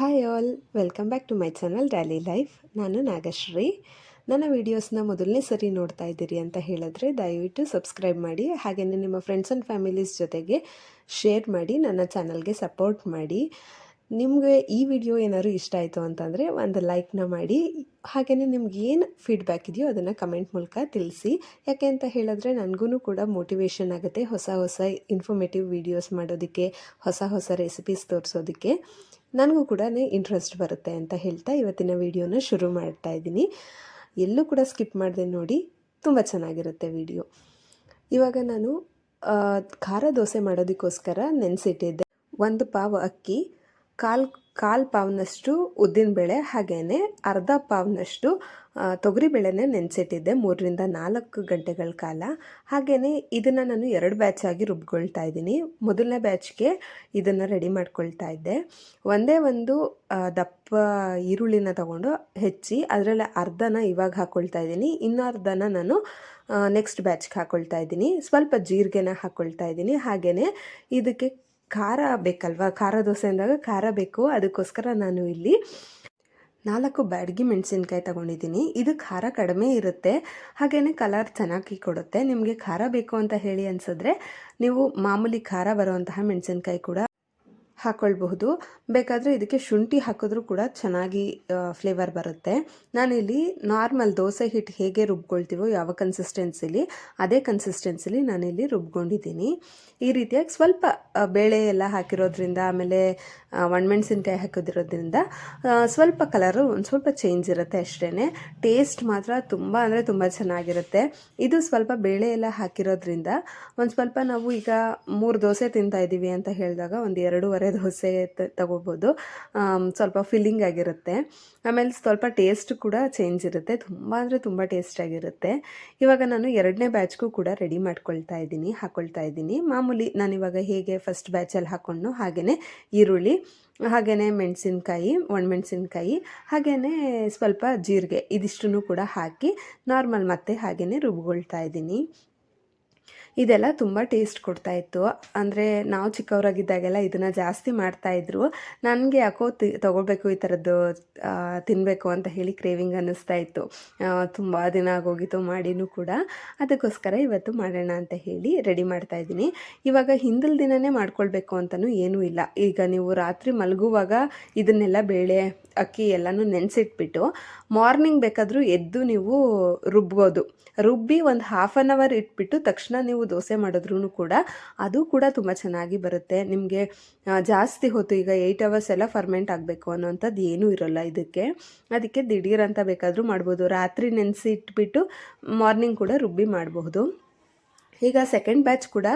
Hi all welcome back to my channel daily life ನಾನು ನಾಗಶ್ರೀ. ನನ್ನ ವೀಡಿಯೋಸ್ನ ಮೊದಲನೇ ಸರಿ ನೋಡ್ತಾ ಇದ್ದೀರಿ ಅಂತ ಹೇಳಿದ್ರೆ ದಯವಿಟ್ಟು ಸಬ್ಸ್ಕ್ರೈಬ್ ಮಾಡಿ ಹಾಗೆಯೇ ನಿಮ್ಮ ಫ್ರೆಂಡ್ಸ್ ಆ್ಯಂಡ್ ಫ್ಯಾಮಿಲೀಸ್ ಜೊತೆಗೆ ಶೇರ್ ಮಾಡಿ, ನನ್ನ ಚಾನಲ್ಗೆ ಸಪೋರ್ಟ್ ಮಾಡಿ. ನಿಮಗೆ ಈ ವಿಡಿಯೋ ಏನಾದರೂ ಇಷ್ಟ ಆಯಿತು ಅಂತಂದರೆ ಒಂದು ಲೈಕ್ನ ಮಾಡಿ ಹಾಗೆಯೇ ನಿಮ್ಗೆ ಏನು ಫೀಡ್ಬ್ಯಾಕ್ ಇದೆಯೋ ಅದನ್ನು ಕಮೆಂಟ್ ಮೂಲಕ ತಿಳಿಸಿ. ಯಾಕೆ ಅಂತ ಹೇಳಿದ್ರೆ ನನಗೂ ಕೂಡ ಮೋಟಿವೇಶನ್ ಆಗುತ್ತೆ ಹೊಸ ಹೊಸ ಇನ್ಫಾರ್ಮೇಟಿವ್ ವೀಡಿಯೋಸ್ ಮಾಡೋದಕ್ಕೆ, ಹೊಸ ಹೊಸ ರೆಸಿಪೀಸ್ ತೋರಿಸೋದಕ್ಕೆ. ನನಗೂ ಕೂಡ ಇಂಟ್ರೆಸ್ಟ್ ಬರುತ್ತೆ ಅಂತ ಹೇಳ್ತಾ ಇವತ್ತಿನ ವಿಡಿಯೋನ ಶುರು ಮಾಡ್ತಾ ಇದ್ದೀನಿ. ಎಲ್ಲೂ ಕೂಡ ಸ್ಕಿಪ್ ಮಾಡಿದೆ ನೋಡಿ, ತುಂಬ ಚೆನ್ನಾಗಿರುತ್ತೆ ವಿಡಿಯೋ ಇವಾಗ ನಾನು ಖಾರ ದೋಸೆ ಮಾಡೋದಕ್ಕೋಸ್ಕರ ನೆನೆಸಿಟ್ಟಿದ್ದೆ. ಒಂದು ಪಾವ್ ಅಕ್ಕಿ ಕಾಲು ಕಾಲು ಪಾವ್ನಷ್ಟು ಉದ್ದಿನಬೇಳೆ ಹಾಗೆಯೇ ಅರ್ಧ ಪಾವ್ನಷ್ಟು ತೊಗರಿ ಬೇಳೆನೇ ನೆನೆಸಿಟ್ಟಿದ್ದೆ ಮೂರರಿಂದ ನಾಲ್ಕು ಗಂಟೆಗಳ ಕಾಲ. ಹಾಗೆಯೇ ಇದನ್ನು ನಾನು ಎರಡು ಬ್ಯಾಚ್ ಆಗಿ ರುಬ್ಕೊಳ್ತಾ ಇದ್ದೀನಿ. ಮೊದಲನೇ ಬ್ಯಾಚ್ಗೆ ಇದನ್ನು ರೆಡಿ ಮಾಡ್ಕೊಳ್ತಾ ಇದ್ದೆ. ಒಂದೇ ಒಂದು ದಪ್ಪ ಈರುಳ್ಳಿನ ತಗೊಂಡು ಹೆಚ್ಚಿ ಅದರಲ್ಲಿ ಅರ್ಧನ ಇವಾಗ ಹಾಕ್ಕೊಳ್ತಾ ಇದ್ದೀನಿ. ಇನ್ನೂ ಅರ್ಧನ ನಾನು ನೆಕ್ಸ್ಟ್ ಬ್ಯಾಚ್ಗೆ ಹಾಕ್ಕೊಳ್ತಾ ಇದ್ದೀನಿ. ಸ್ವಲ್ಪ ಜೀರಿಗೆನ ಹಾಕ್ಕೊಳ್ತಾ ಇದ್ದೀನಿ. ಹಾಗೆಯೇ ಇದಕ್ಕೆ ಖಾರ ಬೇಕಲ್ವಾ? ಖಾರ ದೋಸೆ ಅಂದಾಗ ಖಾರ ಬೇಕು. ಅದಕ್ಕೋಸ್ಕರ ನಾನು ಇಲ್ಲಿ ನಾಲ್ಕು ಬ್ಯಾಡ್ಗಿ ಮೆಣಸಿನ್ಕಾಯಿ ತಗೊಂಡಿದ್ದೀನಿ. ಇದು ಖಾರ ಕಡಿಮೆ ಇರುತ್ತೆ. ಹಾಗೆಯೇ ಕಲರ್ ಚೆನ್ನಾಗಿ ಕೊಡುತ್ತೆ. ನಿಮಗೆ ಖಾರ ಬೇಕು ಅಂತ ಹೇಳಿ ಅನಿಸಿದ್ರೆ ನೀವು ಮಾಮೂಲಿ ಖಾರ ಬರುವಂತಹ ಮೆಣಸಿನ್ಕಾಯಿ ಕೂಡ ಹಾಕ್ಕೊಳ್ಬಹುದು ಬೇಕಾದರೆ ಇದಕ್ಕೆ ಶುಂಠಿ ಹಾಕಿದ್ರೂ ಕೂಡ ಚೆನ್ನಾಗಿ ಫ್ಲೇವರ್ ಬರುತ್ತೆ. ನಾನಿಲ್ಲಿ ನಾರ್ಮಲ್ ದೋಸೆ ಹಿಟ್ಟು ಹೇಗೆ ರುಬ್ಕೊಳ್ತೀವೋ ಯಾವ ಕನ್ಸಿಸ್ಟೆನ್ಸಿಲಿ ಅದೇ ಕನ್ಸಿಸ್ಟೆನ್ಸಿಲಿ ನಾನಿಲ್ಲಿ ರುಬ್ಕೊಂಡಿದ್ದೀನಿ. ಈ ರೀತಿಯಾಗಿ ಸ್ವಲ್ಪ ಬೇಳೆ ಎಲ್ಲ ಹಾಕಿರೋದ್ರಿಂದ, ಆಮೇಲೆ ಒಣಮೆಣಸಿನ್ಕಾಯಿ ಹಾಕಿದಿರೋದ್ರಿಂದ ಸ್ವಲ್ಪ ಕಲರು ಒಂದು ಸ್ವಲ್ಪ ಚೇಂಜ್ ಇರುತ್ತೆ ಅಷ್ಟೇ ಟೇಸ್ಟ್ ಮಾತ್ರ ತುಂಬ ಅಂದರೆ ತುಂಬ ಚೆನ್ನಾಗಿರುತ್ತೆ. ಇದು ಸ್ವಲ್ಪ ಬೇಳೆ ಎಲ್ಲ ಹಾಕಿರೋದ್ರಿಂದ, ಒಂದು ಸ್ವಲ್ಪ ನಾವು ಈಗ ಮೂರು ದೋಸೆ ತಿಂತಾ ಇದ್ದೀವಿ ಅಂತ ಹೇಳಿದಾಗ ಒಂದು ಎರಡೂವರೆ ದೋಸೆ ತ- ತಗೋಬೋದು. ಸ್ವಲ್ಪ ಫಿಲ್ಲಿಂಗ್ ಆಗಿರುತ್ತೆ. ಆಮೇಲೆ ಸ್ವಲ್ಪ ಟೇಸ್ಟ್ ಕೂಡ ಚೇಂಜ್ ಇರುತ್ತೆ. ತುಂಬ ಅಂದರೆ ತುಂಬ ಟೇಸ್ಟಾಗಿರುತ್ತೆ ಇವಾಗ ನಾನು ಎರಡನೇ ಬ್ಯಾಚ್ಗೂ ಕೂಡ ರೆಡಿ ಮಾಡ್ಕೊಳ್ತಾ ಇದ್ದೀನಿ ಹಾಕ್ಕೊಳ್ತಾ ಇದ್ದೀನಿ. ಮಾಮೂಲಿ ನಾನು ಇವಾಗ ಹೇಗೆ ಫಸ್ಟ್ ಬ್ಯಾಚಲ್ಲಿ ಹಾಕ್ಕೊಂಡು ಹಾಗೆಯೇ ಈರುಳ್ಳಿ ಹಾಗೆಯೇ ಮೆಣಸಿನ್ಕಾಯಿ, ಒಣಮೆಣಸಿನ್ಕಾಯಿ ಹಾಗೆಯೇ ಸ್ವಲ್ಪ ಜೀರಿಗೆ ಇದಿಷ್ಟನ್ನು ಕೂಡ ಹಾಕಿ ನಾರ್ಮಲ್ ಮತ್ತೆ ಹಾಗೆಯೇ ರುಬ್ಕೊಳ್ತಾ ಇದ್ದೀನಿ. ಇದೆಲ್ಲ ತುಂಬ ಟೇಸ್ಟ್ ಕೊಡ್ತಾ ಇತ್ತು. ಅಂದರೆ ನಾವು ಚಿಕ್ಕವರಾಗಿದ್ದಾಗೆಲ್ಲ ಇದನ್ನು ಜಾಸ್ತಿ ಮಾಡ್ತಾಯಿದ್ರು ನನಗೆ ಯಾಕೋ ತಿ ತೊಗೋಬೇಕು ಈ ಥರದ್ದು ತಿನ್ನಬೇಕು ಅಂತ ಹೇಳಿ ಕ್ರೇವಿಂಗ್ ಅನ್ನಿಸ್ತಾ ಇತ್ತು. ತುಂಬ ದಿನ ಆಗೋಗಿತ್ತು ಮಾಡಿನೂ ಕೂಡ. ಅದಕ್ಕೋಸ್ಕರ ಇವತ್ತು ಮಾಡೋಣ ಅಂತ ಹೇಳಿ ರೆಡಿ ಮಾಡ್ತಾ ಇದ್ದೀನಿ. ಇವಾಗ ಹಿಂದಿನ ದಿನವೇ ಮಾಡ್ಕೊಳ್ಬೇಕು ಅಂತಲೂ ಏನೂ ಇಲ್ಲ. ಈಗ ನೀವು ರಾತ್ರಿ ಮಲಗುವಾಗ ಇದನ್ನೆಲ್ಲ ಬೇಳೆ, ಅಕ್ಕಿ ಎಲ್ಲನೂ ನೆನೆಸಿಟ್ಬಿಟ್ಟು ಮಾರ್ನಿಂಗ್ ಬೇಕಾದರೂ ಎದ್ದು ನೀವು ರುಬ್ಬೋದು. ರುಬ್ಬಿ ಒಂದು ಹಾಫ್ ಆನ್ ಅವರ್ ಇಟ್ಬಿಟ್ಟು ತಕ್ಷಣ ನೀವು ದೋಸೆ ಮಾಡಿದ್ರೂ ಕೂಡ ಅದು ಕೂಡ ತುಂಬ ಚೆನ್ನಾಗಿ ಬರುತ್ತೆ. ನಿಮಗೆ ಜಾಸ್ತಿ ಹೊತ್ತು ಈಗ ಏಯ್ಟ್ ಅವರ್ಸ್ ಎಲ್ಲ ಫರ್ಮೆಂಟ್ ಆಗಬೇಕು ಅನ್ನೋಂಥದ್ದು ಏನೂ ಇರೋಲ್ಲ ಇದಕ್ಕೆ. ಅದಕ್ಕೆ ದಿಢೀರ್ ಅಂತ ಬೇಕಾದರೂ ಮಾಡ್ಬೋದು. ರಾತ್ರಿ ನೆನೆಸಿ ಇಟ್ಬಿಟ್ಟು ಮಾರ್ನಿಂಗ್ ಕೂಡ ರುಬ್ಬಿ ಮಾಡಬಹುದು ಈಗ ಸೆಕೆಂಡ್ ಬ್ಯಾಚ್ ಕೂಡ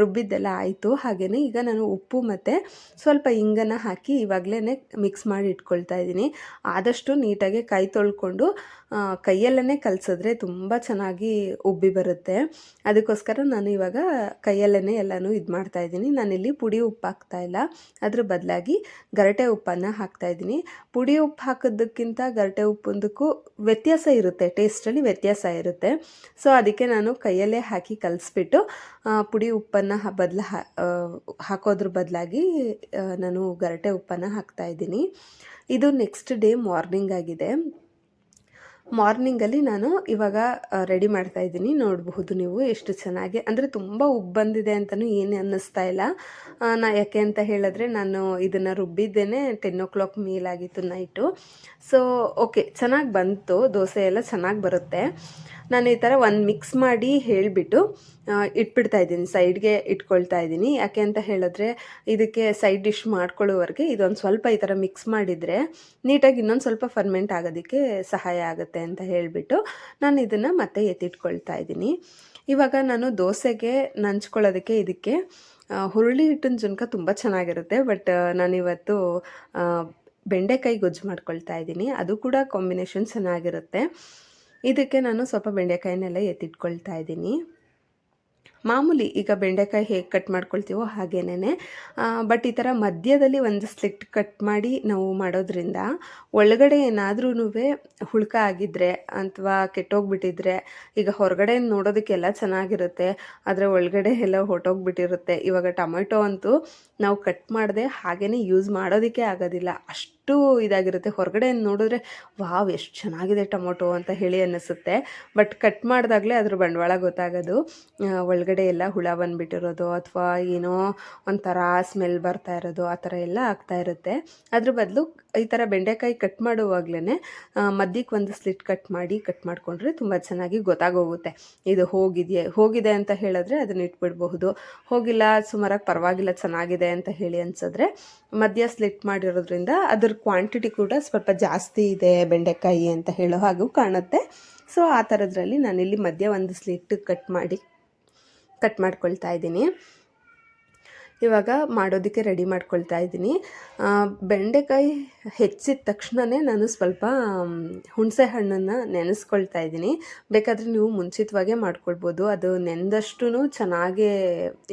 ರುಬ್ಬಿದ್ದೆಲ್ಲ ಆಯಿತು. ಹಾಗೆಯೇ ಈಗ ನಾನು ಉಪ್ಪು ಮತ್ತು ಸ್ವಲ್ಪ ಇಂಗನ್ನು ಹಾಕಿ ಇವಾಗಲೇ ಮಿಕ್ಸ್ ಮಾಡಿ ಇಟ್ಕೊಳ್ತಾ ಇದ್ದೀನಿ. ಆದಷ್ಟು ನೀಟಾಗಿ ಕೈ ತೊಳ್ಕೊಂಡು ಕೈಯಲ್ಲೇ ಕಲಸಿದ್ರೆ ತುಂಬ ಚೆನ್ನಾಗಿ ಉಬ್ಬಿ ಬರುತ್ತೆ. ಅದಕ್ಕೋಸ್ಕರ ನಾನು ಇವಾಗ ಕೈಯಲ್ಲೇ ಎಲ್ಲನೂ ಇದು ಮಾಡ್ತಾ ಇದ್ದೀನಿ. ನಾನಿಲ್ಲಿ ಪುಡಿ ಉಪ್ಪು ಹಾಕ್ತಾ ಇಲ್ಲ. ಅದ್ರ ಬದಲಾಗಿ ಗರಟೆ ಉಪ್ಪನ್ನು ಹಾಕ್ತಾ ಇದ್ದೀನಿ. ಪುಡಿ ಉಪ್ಪು ಹಾಕೋದಕ್ಕಿಂತ ಗರಟೆ ಉಪ್ಪೊಂದಕ್ಕೂ ವ್ಯತ್ಯಾಸ ಇರುತ್ತೆ. ಟೇಸ್ಟಲ್ಲಿ ವ್ಯತ್ಯಾಸ ಇರುತ್ತೆ. ಸೊ ಅದಕ್ಕೆ ನಾನು ಕೈಯಲ್ಲೇ ಹಾಕಿ ಕಲಿಸ್ಬಿಟ್ಟು ಪುಡಿ ಉಪ್ಪನ್ನು ಬದಲು ಹಾಕೋದ್ರ ಬದಲಾಗಿ ನಾನು ಗರಟೆ ಉಪ್ಪನ್ನು ಹಾಕ್ತಾ ಇದ್ದೀನಿ. ಇದು ನೆಕ್ಸ್ಟ್ ಡೇ ಮಾರ್ನಿಂಗ್ ಆಗಿದೆ. ಮಾರ್ನಿಂಗಲ್ಲಿ ನಾನು ಇವಾಗ ರೆಡಿ ಮಾಡ್ತಾ ಇದ್ದೀನಿ. ನೋಡಬಹುದು ನೀವು ಎಷ್ಟು ಚೆನ್ನಾಗಿ, ಅಂದರೆ ತುಂಬ ಉಬ್ಬು ಬಂದಿದೆ ಅಂತಲೂ ಏನು ಅನ್ನಿಸ್ತಾ ಇಲ್ಲ. ನಾ ಯಾಕೆ ಅಂತ ಹೇಳಿದ್ರೆ, ನಾನು ಇದನ್ನು ರುಬ್ಬಿದ್ದೇನೆ ಟೆನ್ ಓ ಕ್ಲಾಕ್ ಮೇಲಾಗಿತ್ತು ನೈಟು ಸೊ ಓಕೆ ಚೆನ್ನಾಗಿ ಬಂತು. ದೋಸೆ ಎಲ್ಲ ಚೆನ್ನಾಗಿ ಬರುತ್ತೆ. ನಾನು ಈ ಥರ ಒಂದು ಮಿಕ್ಸ್ ಮಾಡಿ ಹೇಳಿಬಿಟ್ಟು ಇಟ್ಬಿಡ್ತಾ ಇದ್ದೀನಿ ಸೈಡ್ಗೆ ಇಟ್ಕೊಳ್ತಾ ಇದ್ದೀನಿ. ಯಾಕೆ ಅಂತ ಹೇಳಿದ್ರೆ, ಇದಕ್ಕೆ ಸೈಡ್ ಡಿಶ್ ಮಾಡ್ಕೊಳ್ಳೋವರೆಗೆ ಇದೊಂದು ಸ್ವಲ್ಪ ಈ ಥರ ಮಿಕ್ಸ್ ಮಾಡಿದರೆ ನೀಟಾಗಿ ಇನ್ನೊಂದು ಸ್ವಲ್ಪ ಫರ್ಮೆಂಟ್ ಆಗೋದಕ್ಕೆ ಸಹಾಯ ಆಗುತ್ತೆ ಅಂತ ಹೇಳಿಬಿಟ್ಟು ನಾನು ಇದನ್ನು ಮತ್ತೆ ಎತ್ತಿಟ್ಕೊಳ್ತಾ ಇದ್ದೀನಿ. ಇವಾಗ ನಾನು ದೋಸೆಗೆ ನಂಚ್ಕೊಳ್ಳೋದಕ್ಕೆ ಇದಕ್ಕೆ ಹುರುಳಿ ಹಿಟ್ಟಿನ ಜುನಕ ತುಂಬ ಚೆನ್ನಾಗಿರುತ್ತೆ, ಬಟ್ ನಾನಿವತ್ತು ಬೆಂಡೆಕಾಯಿ ಗೊಜ್ಜು ಮಾಡ್ಕೊಳ್ತಾ ಇದ್ದೀನಿ. ಅದು ಕೂಡ ಕಾಂಬಿನೇಷನ್ ಚೆನ್ನಾಗಿರುತ್ತೆ. ಇದಕ್ಕೆ ನಾನು ಸ್ವಲ್ಪ ಬೆಂಡೆಕಾಯಿನೆಲ್ಲ ಎತ್ತಿಟ್ಕೊಳ್ತಾ ಇದ್ದೀನಿ. ಮಾಮೂಲಿ ಈಗ ಬೆಂಡೆಕಾಯಿ ಹೇಗೆ ಕಟ್ ಮಾಡ್ಕೊಳ್ತೀವೋ ಹಾಗೇನೇ ಬಟ್ ಈ ಥರ ಮಧ್ಯದಲ್ಲಿ ಒಂದು ಸ್ಲಿಟ್ ಕಟ್ ಮಾಡಿ ನಾವು ಮಾಡೋದ್ರಿಂದ ಒಳಗಡೆ ಏನಾದ್ರೂ ಹುಳ್ಕ ಆಗಿದ್ರೆ ಅಥವಾ ಕೆಟ್ಟೋಗ್ಬಿಟ್ಟಿದ್ರೆ ಈಗ ಹೊರಗಡೆ ನೋಡೋದಕ್ಕೆಲ್ಲ ಚೆನ್ನಾಗಿರುತ್ತೆ, ಆದರೆ ಒಳಗಡೆ ಎಲ್ಲ ಹೊಟ್ಟೋಗ್ಬಿಟ್ಟಿರುತ್ತೆ ಇವಾಗ ಟೊಮೆಟೊ ಅಂತೂ ನಾವು ಕಟ್ ಮಾಡದೆ ಹಾಗೇ ಯೂಸ್ ಮಾಡೋದಕ್ಕೆ ಆಗೋದಿಲ್ಲ. ಅಷ್ಟು ಅಷ್ಟು ಇದಾಗಿರುತ್ತೆ. ಹೊರಗಡೆ ನೋಡಿದ್ರೆ, ವಾವ್, ಎಷ್ಟು ಚೆನ್ನಾಗಿದೆ ಟೊಮೊಟೊ ಅಂತ ಹೇಳಿ ಅನ್ನಿಸುತ್ತೆ. ಬಟ್ ಕಟ್ ಮಾಡಿದಾಗಲೇ ಅದ್ರ ಬಂಡವಾಳ ಗೊತ್ತಾಗೋದು. ಒಳಗಡೆ ಎಲ್ಲ ಹುಳ ಬಂದುಬಿಟ್ಟಿರೋದು ಅಥವಾ ಏನೋ ಒಂಥರ ಸ್ಮೆಲ್ ಬರ್ತಾ ಇರೋದು, ಆ ಥರ ಎಲ್ಲ ಆಗ್ತಾ ಇರುತ್ತೆ. ಅದ್ರ ಬದಲು ಈ ಥರ ಬೆಂಡೆಕಾಯಿ ಕಟ್ ಮಾಡುವಾಗ್ಲೇ ಮಧ್ಯಕ್ಕೆ ಒಂದು ಸ್ಲಿಟ್ ಕಟ್ ಮಾಡಿ ಕಟ್ ಮಾಡಿಕೊಂಡ್ರೆ ತುಂಬ ಚೆನ್ನಾಗಿ ಗೊತ್ತಾಗೋಗುತ್ತೆ. ಇದು ಹೋಗಿದೆಯೇ, ಹೋಗಿದೆ ಅಂತ ಹೇಳಿದ್ರೆ ಅದನ್ನ ಇಟ್ಬಿಡಬಹುದು. ಹೋಗಿಲ್ಲ, ಸುಮಾರಾಗಿ ಪರವಾಗಿಲ್ಲ, ಚೆನ್ನಾಗಿದೆ ಅಂತ ಹೇಳಿ ಅನ್ಸಿದ್ರೆ, ಮಧ್ಯ ಸ್ಲಿಟ್ ಮಾಡಿರೋದ್ರಿಂದ ಅದ್ರ ಕ್ವಾಂಟಿಟಿ ಕೂಡ ಸ್ವಲ್ಪ ಜಾಸ್ತಿ ಇದೆ ಬೆಂಡೆಕಾಯಿ ಅಂತ ಹೇಳೋ ಹಾಗೂ ಕಾಣುತ್ತೆ. ಸೊ ಆ ಥರದ್ರಲ್ಲಿ ನಾನಿಲ್ಲಿ ಮಧ್ಯ ಒಂದು ಸ್ಲಿಟ್ ಕಟ್ ಮಾಡಿ ಕಟ್ ಮಾಡ್ಕೊಳ್ತಾ ಇದ್ದೀನಿ. ಇವಾಗ ಮಾಡೋದಕ್ಕೆ ರೆಡಿ ಮಾಡ್ಕೊಳ್ತಾ ಇದ್ದೀನಿ. ಬೆಂಡೆಕಾಯಿ ಹೆಚ್ಚಿದ ತಕ್ಷಣವೇ ನಾನು ಸ್ವಲ್ಪ ಹುಣಸೆ ಹಣ್ಣನ್ನು ನೆನೆಸ್ಕೊಳ್ತಾ ಇದ್ದೀನಿ. ಬೇಕಾದರೆ ನೀವು ಮುಂಚಿತವಾಗೇ ಮಾಡ್ಕೊಳ್ಬೋದು. ಅದು ನೆನೆದಷ್ಟು ಚೆನ್ನಾಗೇ,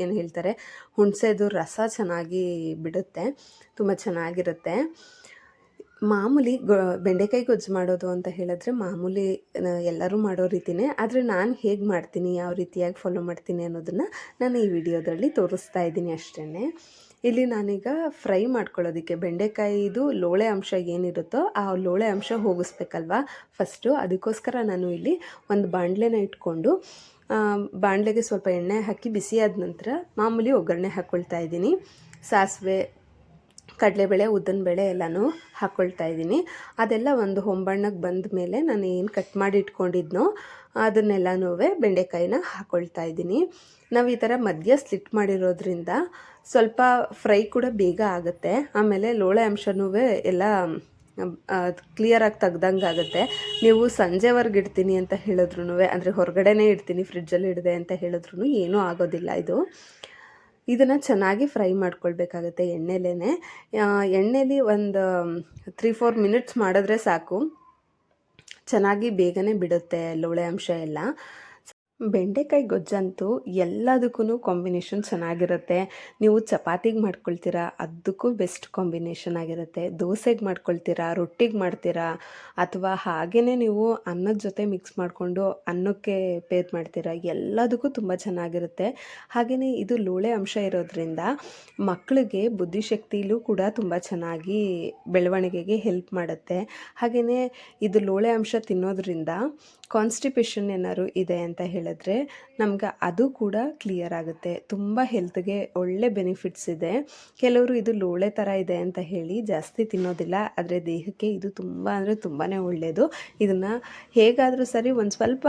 ಏನು ಹೇಳ್ತಾರೆ, ಹುಣಸೆದು ರಸ ಚೆನ್ನಾಗಿ ಬಿಡುತ್ತೆ. ತುಂಬ ಚೆನ್ನಾಗಿರುತ್ತೆ. ಮಾಮೂಲಿ ಗೊ, ಬೆಂಡೆಕಾಯಿ ಗೊಜ್ಜು ಮಾಡೋದು ಅಂತ ಹೇಳಿದ್ರೆ ಮಾಮೂಲಿ ಎಲ್ಲರೂ ಮಾಡೋ ರೀತಿನೇ. ಆದರೆ ನಾನು ಹೇಗೆ ಮಾಡ್ತೀನಿ, ಯಾವ ರೀತಿಯಾಗಿ ಫಾಲೋ ಮಾಡ್ತೀನಿ ಅನ್ನೋದನ್ನು ನಾನು ಈ ವಿಡಿಯೋದಲ್ಲಿ ತೋರಿಸ್ತಾ ಇದ್ದೀನಿ ಅಷ್ಟೇ ಇಲ್ಲಿ ನಾನೀಗ ಫ್ರೈ ಮಾಡ್ಕೊಳ್ಳೋದಕ್ಕೆ ಬೆಂಡೆಕಾಯಿದು ಲೋಳೆ ಅಂಶ ಏನಿರುತ್ತೋ ಆ ಲೋಳೆ ಅಂಶ ಹೋಗಿಸ್ಬೇಕಲ್ವಾ? ಫಸ್ಟು ಅದಕ್ಕೋಸ್ಕರ ನಾನು ಇಲ್ಲಿ ಒಂದು ಬಾಣಲೆನ ಇಟ್ಕೊಂಡು ಬಾಣಲೆಗೆ ಸ್ವಲ್ಪ ಎಣ್ಣೆ ಹಾಕಿ ಬಿಸಿಯಾದ ನಂತರ ಮಾಮೂಲಿ ಒಗ್ಗರಣೆ ಹಾಕ್ಕೊಳ್ತಾ ಇದ್ದೀನಿ. ಸಾಸಿವೆ ಕಡಲೆಬೇಳೆ, ಉದ್ದಿನಬೇಳೆ ಎಲ್ಲನೂ ಹಾಕ್ಕೊಳ್ತಾ ಇದ್ದೀನಿ. ಅದೆಲ್ಲ ಒಂದು ಹೊಂಬಣ್ಣಕ್ಕೆ ಬಂದ ಮೇಲೆ ನಾನು ಏನು ಕಟ್ ಮಾಡಿ ಇಟ್ಕೊಂಡಿದ್ನೋ ಅದನ್ನೆಲ್ಲನೂ ಬೆಂಡೆಕಾಯಿನ ಹಾಕ್ಕೊಳ್ತಾ ಇದ್ದೀನಿ. ನಾವು ಈ ಥರ ಮಧ್ಯ ಸ್ಲಿಟ್ ಮಾಡಿರೋದ್ರಿಂದ ಸ್ವಲ್ಪ ಫ್ರೈ ಕೂಡ ಬೇಗ ಆಗುತ್ತೆ. ಆಮೇಲೆ ಲೋಳೆ ಅಂಶನೂ ಎಲ್ಲ ಕ್ಲಿಯರಾಗಿ ತೆಗ್ದಂಗೆ ಆಗುತ್ತೆ. ನೀವು ಸಂಜೆವರೆಗೆ ಇಡ್ತೀನಿ ಅಂತ ಹೇಳಿದ್ರು ಅಂದರೆ ಹೊರಗಡೆನೇ ಇಡ್ತೀನಿ ಫ್ರಿಡ್ಜಲ್ಲಿ ಇಡದೆ ಅಂತ ಹೇಳಿದ್ರು ಏನೂ ಆಗೋದಿಲ್ಲ ಇದು. ಇದನ್ನು ಚೆನ್ನಾಗಿ ಫ್ರೈ ಮಾಡ್ಕೊಳ್ಬೇಕಾಗತ್ತೆ ಎಣ್ಣೆಲೇ ಎಣ್ಣೆಲಿ ಒಂದು ತ್ರೀ ಫೋರ್ ಮಿನಿಟ್ಸ್ ಮಾಡಿದ್ರೆ ಸಾಕು. ಚೆನ್ನಾಗಿ ಬೇಗನೆ ಬಿಡುತ್ತೆ ಲೋಳೆ ಅಂಶ ಎಲ್ಲ. ಬೆಂಡೆಕಾಯಿ ಗೊಜ್ಜಂತೂ ಎಲ್ಲದಕ್ಕೂ ಕಾಂಬಿನೇಷನ್ ಚೆನ್ನಾಗಿರುತ್ತೆ. ನೀವು ಚಪಾತಿಗೆ ಮಾಡ್ಕೊಳ್ತೀರಾ ಅದಕ್ಕೂ ಬೆಸ್ಟ್ ಕಾಂಬಿನೇಷನ್ ಆಗಿರುತ್ತೆ. ದೋಸೆಗೆ ಮಾಡ್ಕೊಳ್ತೀರಾ, ರೊಟ್ಟಿಗೆ ಮಾಡ್ತೀರಾ, ಅಥವಾ ಹಾಗೇ ನೀವು ಅನ್ನದ ಜೊತೆ ಮಿಕ್ಸ್ ಮಾಡಿಕೊಂಡು ಅನ್ನಕ್ಕೆ ಪೇರ್ ಮಾಡ್ತೀರಾ, ಎಲ್ಲದಕ್ಕೂ ತುಂಬ ಚೆನ್ನಾಗಿರುತ್ತೆ. ಹಾಗೆಯೇ ಇದು ಲೋಳೆ ಅಂಶ ಇರೋದ್ರಿಂದ ಮಕ್ಕಳಿಗೆ ಬುದ್ಧಿಶಕ್ತಿಲೂ ಕೂಡ ತುಂಬ ಚೆನ್ನಾಗಿ ಬೆಳವಣಿಗೆಗೆ ಹೆಲ್ಪ್ ಮಾಡುತ್ತೆ. ಹಾಗೆಯೇ ಇದು ಲೋಳೆ ಅಂಶ ತಿನ್ನೋದ್ರಿಂದ ಕಾನ್ಸ್ಟಿಪೇಷನ್ ಏನಾದ್ರು ಇದೆ ಅಂತ ಹೇಳಿದ್ರೆ ನಮ್ಗೆ ಅದು ಕೂಡ ಕ್ಲಿಯರ್ ಆಗುತ್ತೆ. ತುಂಬ ಹೆಲ್ತ್ಗೆ ಒಳ್ಳೆ ಬೆನಿಫಿಟ್ಸ್ ಇದೆ. ಕೆಲವರು ಇದು ಲೋಳೆ ಥರ ಇದೆ ಅಂತ ಹೇಳಿ ಜಾಸ್ತಿ ತಿನ್ನೋದಿಲ್ಲ, ಆದರೆ ದೇಹಕ್ಕೆ ಇದು ತುಂಬ ಅಂದರೆ ತುಂಬಾ ಒಳ್ಳೆಯದು ಇದನ್ನು ಹೇಗಾದರೂ ಸರಿ ಒಂದು ಸ್ವಲ್ಪ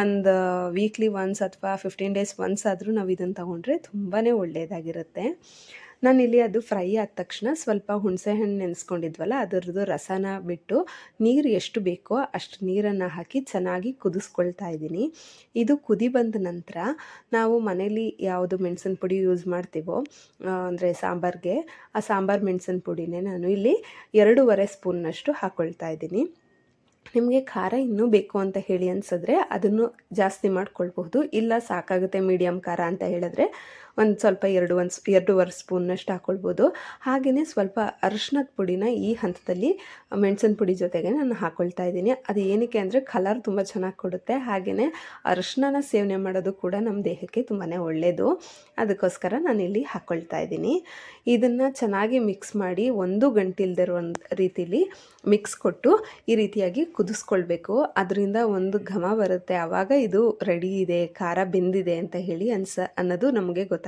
ಒಂದು ವೀಕ್ಲಿ ಒನ್ಸ್ ಅಥವಾ ಫಿಫ್ಟೀನ್ ಡೇಸ್ ಒನ್ಸ್ ಆದರೂ ನಾವು ಇದನ್ನು ತಗೊಂಡ್ರೆ ತುಂಬಾ ಒಳ್ಳೆಯದಾಗಿರುತ್ತೆ ನಾನಿಲ್ಲಿ ಅದು ಫ್ರೈ ಆದ ತಕ್ಷಣ ಸ್ವಲ್ಪ ಹುಣಸೆಹಣ್ಣು ನೆನೆಸ್ಕೊಂಡಿದ್ವಲ್ಲ, ಅದರದ್ದು ರಸನ ಬಿಟ್ಟು ನೀರು ಎಷ್ಟು ಬೇಕೋ ಅಷ್ಟು ನೀರನ್ನು ಹಾಕಿ ಚೆನ್ನಾಗಿ ಕುದಿಸ್ಕೊಳ್ತಾ ಇದ್ದೀನಿ. ಇದು ಕುದಿ ಬಂದ ನಂತರ ನಾವು ಮನೇಲಿ ಯಾವುದು ಮೆಣಸಿನ ಪುಡಿ ಯೂಸ್ ಮಾಡ್ತೀವೋ ಅಂದರೆ ಸಾಂಬಾರಿಗೆ, ಆ ಸಾಂಬಾರು ಮೆಣಸಿನ ಪುಡಿನೇ ನಾನು ಇಲ್ಲಿ ಎರಡೂವರೆ ಸ್ಪೂನ್ನಷ್ಟು ಹಾಕ್ಕೊಳ್ತಾ ಇದ್ದೀನಿ. ನಿಮಗೆ ಖಾರ ಇನ್ನೂ ಬೇಕು ಅಂತ ಹೇಳಿ ಅನಿಸಿದ್ರೆ ಅದನ್ನು ಜಾಸ್ತಿ ಮಾಡ್ಕೊಳ್ಬಹುದು. ಇಲ್ಲ ಸಾಕಾಗುತ್ತೆ ಮೀಡಿಯಮ್ ಖಾರ ಅಂತ ಹೇಳಿದ್ರೆ ಒಂದು ಸ್ವಲ್ಪ ಎರಡು ಒಂದು ಎರಡೂವರೆ ಸ್ಪೂನ್ನಷ್ಟು ಹಾಕ್ಕೊಳ್ಬೋದು ಹಾಗೆಯೇ ಸ್ವಲ್ಪ ಅರಿಶಿನದ ಪುಡಿನ ಈ ಹಂತದಲ್ಲಿ ಮೆಣಸಿನ ಪುಡಿ ಜೊತೆಗೆ ನಾನು ಹಾಕ್ಕೊಳ್ತಾ ಇದ್ದೀನಿ. ಅದು ಏನಕ್ಕೆ ಅಂದರೆ ಕಲರ್ ತುಂಬ ಚೆನ್ನಾಗಿ ಕೊಡುತ್ತೆ. ಹಾಗೆಯೇ ಅರಿಶಿನ ಸೇವನೆ ಮಾಡೋದು ಕೂಡ ನಮ್ಮ ದೇಹಕ್ಕೆ ತುಂಬಾ ಒಳ್ಳೆಯದು ಅದಕ್ಕೋಸ್ಕರ ನಾನಿಲ್ಲಿ ಹಾಕ್ಕೊಳ್ತಾ ಇದ್ದೀನಿ. ಇದನ್ನು ಚೆನ್ನಾಗಿ ಮಿಕ್ಸ್ ಮಾಡಿ ಒಂದು ಗಂಟಿಲ್ದಿರೋ ರೀತಿಲಿ ಮಿಕ್ಸ್ ಕೊಟ್ಟು ಈ ರೀತಿಯಾಗಿ ಕುದಿಸ್ಕೊಳ್ಬೇಕು. ಅದರಿಂದ ಒಂದು ಘಮ ಬರುತ್ತೆ. ಆವಾಗ ಇದು ರೆಡಿ ಇದೆ, ಖಾರ ಬೆಂದಿದೆ ಅಂತ ಹೇಳಿ ಅನ್ಸ, ಅನ್ನೋದು ನಮಗೆ ಗೊತ್ತಾಗುತ್ತೆ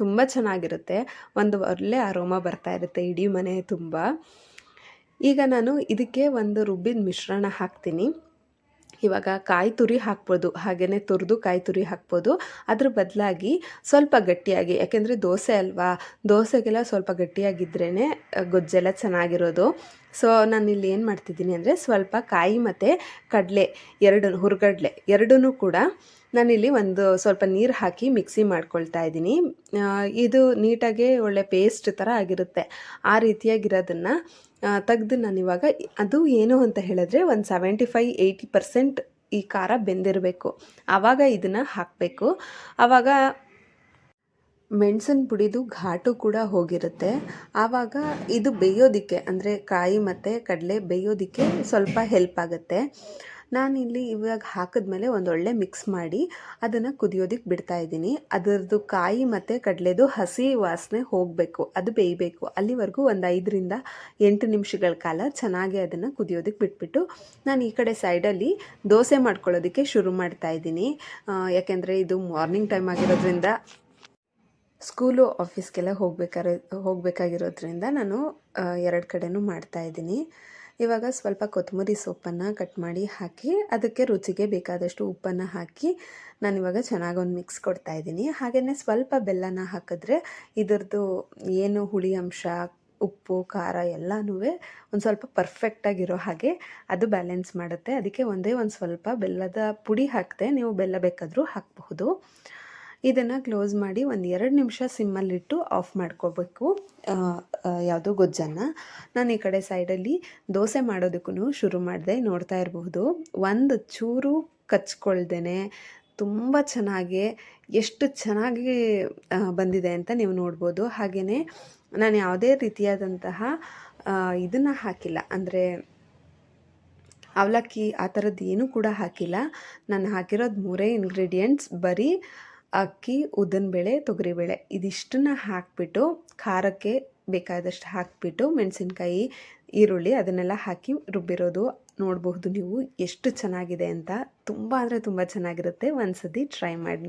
ತುಂಬ ಚೆನ್ನಾಗಿರುತ್ತೆ. ಒಂದು ಒಳ್ಳೆ ಅರೋಮ ಬರ್ತಾ ಇರುತ್ತೆ ಇಡೀ ಮನೆ ತುಂಬ. ಈಗ ನಾನು ಇದಕ್ಕೆ ಒಂದು ರುಬ್ಬಿದ ಮಿಶ್ರಣ ಹಾಕ್ತೀನಿ. ಇವಾಗ ಕಾಯಿ ತುರಿ ಹಾಕ್ಬೋದು. ಹಾಗೇ ತುರಿದು ಕಾಯಿ ತುರಿ ಹಾಕ್ಬೋದು. ಅದ್ರ ಬದಲಾಗಿ ಸ್ವಲ್ಪ ಗಟ್ಟಿಯಾಗಿ, ಯಾಕೆಂದರೆ ದೋಸೆ ಅಲ್ವಾ? ದೋಸೆಗೆಲ್ಲ ಸ್ವಲ್ಪ ಗಟ್ಟಿಯಾಗಿದ್ರೇ ಗೊಜ್ಜೆಲ್ಲ ಚೆನ್ನಾಗಿರೋದು. ಸೊ ನಾನು ಇಲ್ಲಿ ಏನು ಮಾಡ್ತಿದ್ದೀನಿ ಅಂದರೆ ಸ್ವಲ್ಪ ಕಾಯಿ ಮತ್ತು ಕಡಲೆ, ಎರಡು ಹುರ್ಗಡ್ಲೆ ಎರಡೂ ಕೂಡ ನಾನಿಲ್ಲಿ ಒಂದು ಸ್ವಲ್ಪ ನೀರು ಹಾಕಿ ಮಿಕ್ಸಿ ಮಾಡ್ಕೊಳ್ತಾ ಇದ್ದೀನಿ. ಇದು ನೀಟಾಗಿ ಒಳ್ಳೆ ಪೇಸ್ಟ್ ಥರ ಆಗಿರುತ್ತೆ. ಆ ರೀತಿಯಾಗಿರೋದನ್ನು ತೆಗೆದು ನಾನಿವಾಗ ಅದು ಏನು ಅಂತ ಹೇಳಿದ್ರೆ ಒಂದು ಸೆವೆಂಟಿ ಫೈ ಏಯ್ಟಿ ಪರ್ಸೆಂಟ್ ಈ ಖಾರ ಬೆಂದಿರಬೇಕು. ಆವಾಗ ಇದನ್ನು ಹಾಕಬೇಕು. ಆವಾಗ ಮೆಣಸಿನ ಪುಡಿದು ಘಾಟು ಕೂಡ ಹೋಗಿರುತ್ತೆ. ಆವಾಗ ಇದು ಬೇಯೋದಿಕ್ಕೆ, ಅಂದರೆ ಕಾಯಿ ಮತ್ತು ಕಡಲೆ ಬೇಯೋದಕ್ಕೆ ಸ್ವಲ್ಪ ಹೆಲ್ಪ್ ಆಗುತ್ತೆ. ನಾನಿಲ್ಲಿ ಇವಾಗ ಹಾಕಿದ್ಮೇಲೆ ಒಂದೊಳ್ಳೆ ಮಿಕ್ಸ್ ಮಾಡಿ ಅದನ್ನು ಕುದಿಯೋದಕ್ಕೆ ಬಿಡ್ತಾ ಇದ್ದೀನಿ. ಅದರದ್ದು ಕಾಯಿ ಮತ್ತು ಕಡಲೆದು ಹಸಿ ವಾಸನೆ ಹೋಗಬೇಕು, ಅದು ಬೇಯಬೇಕು. ಅಲ್ಲಿವರೆಗೂ ಒಂದು ಐದರಿಂದ ಎಂಟು ನಿಮಿಷಗಳ ಕಾಲ ಚೆನ್ನಾಗಿ ಅದನ್ನು ಕುದಿಯೋದಕ್ಕೆ ಬಿಟ್ಬಿಟ್ಟು ನಾನು ಈ ಕಡೆ ಸೈಡಲ್ಲಿ ದೋಸೆ ಮಾಡ್ಕೊಳ್ಳೋದಕ್ಕೆ ಶುರು ಮಾಡ್ತಾ ಇದ್ದೀನಿ. ಯಾಕೆಂದರೆ ಇದು ಮಾರ್ನಿಂಗ್ ಟೈಮ್ ಆಗಿರೋದ್ರಿಂದ ಸ್ಕೂಲು ಆಫೀಸ್ಗೆಲ್ಲ ಹೋಗ್ಬೇಕಾದ್ರೆ ಹೋಗಬೇಕಾಗಿರೋದ್ರಿಂದ ನಾನು ಎರಡು ಕಡೆಯೂ ಮಾಡ್ತಾ ಇದ್ದೀನಿ. ಇವಾಗ ಸ್ವಲ್ಪ ಕೊತ್ತಂಬರಿ ಸೊಪ್ಪನ್ನು ಕಟ್ ಮಾಡಿ ಹಾಕಿ ಅದಕ್ಕೆ ರುಚಿಗೆ ಬೇಕಾದಷ್ಟು ಉಪ್ಪನ್ನು ಹಾಕಿ ನಾನಿವಾಗ ಚೆನ್ನಾಗಿ ಒಂದು ಮಿಕ್ಸ್ ಕೊಡ್ತಾ ಇದ್ದೀನಿ. ಹಾಗೆಯೇ ಸ್ವಲ್ಪ ಬೆಲ್ಲನ ಹಾಕಿದ್ರೆ ಇದರದ್ದು ಏನು ಹುಳಿ ಅಂಶ, ಉಪ್ಪು, ಖಾರ ಎಲ್ಲನೂ ಒಂದು ಸ್ವಲ್ಪ ಪರ್ಫೆಕ್ಟಾಗಿರೋ ಹಾಗೆ ಅದು ಬ್ಯಾಲೆನ್ಸ್ ಮಾಡುತ್ತೆ. ಅದಕ್ಕೆ ಒಂದೇ ಒಂದು ಸ್ವಲ್ಪ ಬೆಲ್ಲದ ಪುಡಿ ಹಾಕಿದೆ ನೀವು ಬೆಲ್ಲ ಬೇಕಾದರೂ ಹಾಕಬಹುದು. ಇದನ್ನು ಕ್ಲೋಸ್ ಮಾಡಿ ಒಂದು ಎರಡು ನಿಮಿಷ ಸಿಮ್ಮಲ್ಲಿಟ್ಟು ಆಫ್ ಮಾಡ್ಕೋಬೇಕು. ಯಾವುದೋ ಗೊಜ್ಜನ್ನು. ನಾನು ಈ ಕಡೆ ಸೈಡಲ್ಲಿ ದೋಸೆ ಮಾಡೋದಕ್ಕೂ ಶುರು ಮಾಡಿದೆ, ನೋಡ್ತಾ ಇರಬಹುದು. ಒಂದು ಚೂರು ಕಚ್ಕೊಳ್ದೇ ತುಂಬ ಚೆನ್ನಾಗಿ, ಎಷ್ಟು ಚೆನ್ನಾಗಿ ಬಂದಿದೆ ಅಂತ ನೀವು ನೋಡ್ಬೋದು. ಹಾಗೆಯೇ ನಾನು ಯಾವುದೇ ರೀತಿಯಾದಂತಹ ಇದನ್ನು ಹಾಕಿಲ್ಲ. ಅಂದರೆ ಅವಲಕ್ಕಿ ಆ ಥರದ್ದು ಏನೂ ಕೂಡ ಹಾಕಿಲ್ಲ. ನಾನು ಹಾಕಿರೋದು ಮೂರೇ ಇಂಗ್ರೀಡಿಯೆಂಟ್ಸ್ ಬರೀ ಅಕ್ಕಿ ತೊಗರಿ ತೊಗರಿಬೇಳೆ ಇದಿಷ್ಟನ್ನು ಹಾಕಿಬಿಟ್ಟು ಖಾರಕ್ಕೆ ಬೇಕಾದಷ್ಟು ಹಾಕಿಬಿಟ್ಟು ಮೆಣಸಿನ್ಕಾಯಿ, ಈರುಳ್ಳಿ ಅದನ್ನೆಲ್ಲ ಹಾಕಿ ರುಬ್ಬಿರೋದು ನೋಡಬಹುದು ನೀವು. ಎಷ್ಟು ಚೆನ್ನಾಗಿದೆ ಅಂತ ತುಂಬ ಅಂದರೆ ತುಂಬ ಚೆನ್ನಾಗಿರುತ್ತೆ. ಒಂದು ಟ್ರೈ ಮಾಡಿ